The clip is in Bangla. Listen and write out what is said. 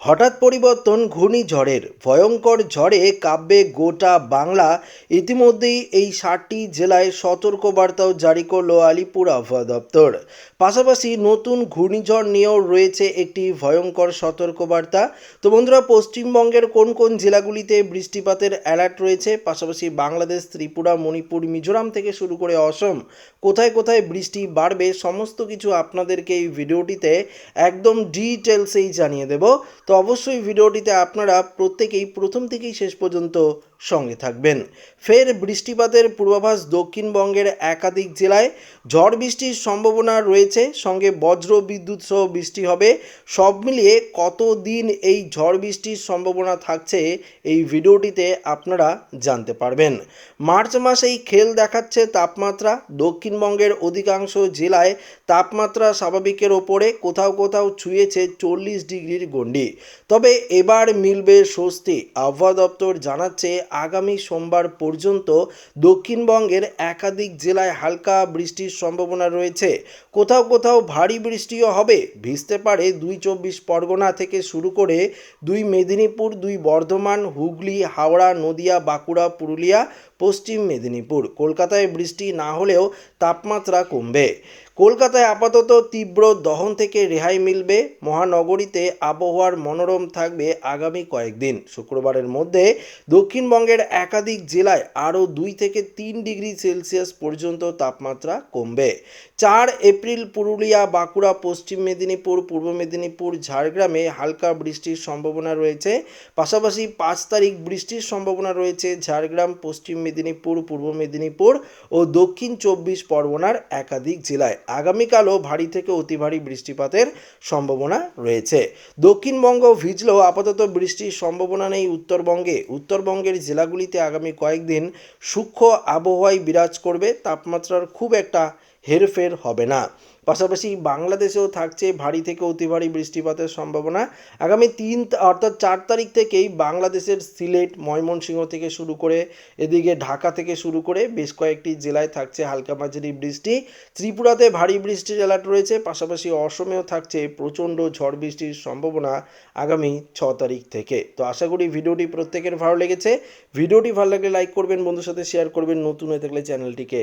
হঠাৎ পরিবর্তন ঘূর্ণিঝড়ের। ভয়ঙ্কর ঝড়ে কাব্যে গোটা বাংলা। ইতিমধ্যেই এই ষাটটি জেলায় সতর্কবার্তাও জারি করল আলিপুর আবহাওয়া দপ্তর। পাশাপাশি নতুন ঘূর্ণিঝড় নিয়েও রয়েছে একটি ভয়ঙ্কর সতর্কবার্তা। তো বন্ধুরা, পশ্চিমবঙ্গের কোন কোন জেলাগুলিতে বৃষ্টিপাতের অ্যালার্ট রয়েছে? পাশাপাশি বাংলাদেশ, ত্রিপুরা, মণিপুর, মিজোরাম থেকে শুরু করে অসম। কোথায় কোথায় বৃষ্টি বাড়বে? সমস্ত কিছু আপনাদেরকে এই ভিডিওটিতে একদম ডিটেলসেই জানিয়ে দেব। তো অবশ্যই ভিডিওটিতে আপনারা প্রত্যেকেই প্রথম থেকেই শেষ পর্যন্ত সঙ্গে থাকবেন। ফের বৃষ্টিপাতের পূর্বাভাস দক্ষিণবঙ্গের একাধিক জেলায়। ঝড় বৃষ্টির সম্ভাবনা রয়েছে, সঙ্গে বজ্র বিদ্যুৎ সহ বৃষ্টি হবে। সব মিলিয়ে কত দিন এই ঝড় বৃষ্টির সম্ভাবনা থাকছে এই ভিডিওটিতে আপনারা জানতে পারবেন। মার্চ মাসেই খেল দেখাচ্ছে তাপমাত্রা। দক্ষিণবঙ্গের অধিকাংশ জেলায় তাপমাত্রা স্বাভাবিকের ওপরে, কোথাও কোথাও ছুঁয়েছে চল্লিশ ডিগ্রির গণ্ডি। তবে এবার মিলবে স্বস্তি। আবহাওয়া দপ্তর জানাচ্ছে আগামী সোমবার পর্যন্ত দক্ষিণবঙ্গের একাধিক জেলায় হালকা বৃষ্টির সম্ভাবনা রয়েছে। কোথাও কোথাও ভারী বৃষ্টিও হবে। ভিজতে পারে দুই চব্বিশ পরগনা থেকে শুরু করে দুই মেদিনীপুর, দুই বর্ধমান, হুগলি, হাওড়া, নদিয়া, বাঁকুড়া, পুরুলিয়া, পশ্চিম মেদিনীপুর। কলকাতায় বৃষ্টি না হলেও তাপমাত্রা কমবে। কলকাতায় আপাতত তীব্র দহন থেকে রেহাই মিলবে। মহানগরীতে আবহাওয়ার মনোরম থাকবে আগামী কয়েকদিন। শুক্রবারের মধ্যে দক্ষিণবঙ্গের একাধিক জেলায় আরও দুই থেকে তিন ডিগ্রি সেলসিয়াস পর্যন্ত তাপমাত্রা কমবে। চার এপ্রিল পুরুলিয়া, বাঁকুড়া, পশ্চিম মেদিনীপুর, পূর্ব মেদিনীপুর, ঝাড়গ্রামে হালকা বৃষ্টির সম্ভাবনা রয়েছে। পাশাপাশি পাঁচ তারিখ বৃষ্টির সম্ভাবনা রয়েছে ঝাড়গ্রাম, পশ্চিম মেদিনীপুর, পূর্ব মেদিনীপুর ও দক্ষিণ চব্বিশ পরগনার একাধিক জেলায়। আগামীকালও ভারী থেকে অতি ভারী বৃষ্টিপাতের সম্ভাবনা রয়েছে। দক্ষিণবঙ্গ ভিজলেও আপাতত বৃষ্টির সম্ভাবনা নেই উত্তরবঙ্গে। উত্তরবঙ্গের জেলাগুলিতে আগামী কয়েকদিন সূক্ষ্ম আবহাওয়ায় বিরাজ করবে। তাপমাত্রার খুব একটা হেরফের হবে না। পাশাপাশি বাংলাদেশেও থাকছে ভারী থেকে অতি ভারী বৃষ্টিপাতের সম্ভাবনা। আগামী তিন অর্থাৎ চার তারিখ থেকেই বাংলাদেশের সিলেট, ময়মনসিংহ থেকে শুরু করে এদিকে ঢাকা থেকে শুরু করে বেশ কয়েকটি জেলায় থাকছে হালকা মাঝারি বৃষ্টি। ত্রিপুরাতে ভারী বৃষ্টির অ্যালার্ট রয়েছে, পাশাপাশি অসমেও থাকছে প্রচণ্ড ঝড় বৃষ্টির সম্ভাবনা আগামী ছ তারিখ থেকে। তো আশা করি ভিডিওটি প্রত্যেকের ভালো লেগেছে। ভিডিওটি ভালো লাগলে লাইক করবেন, বন্ধুর সাথে শেয়ার করবেন। নতুন হয়ে থাকলে চ্যানেলটিকে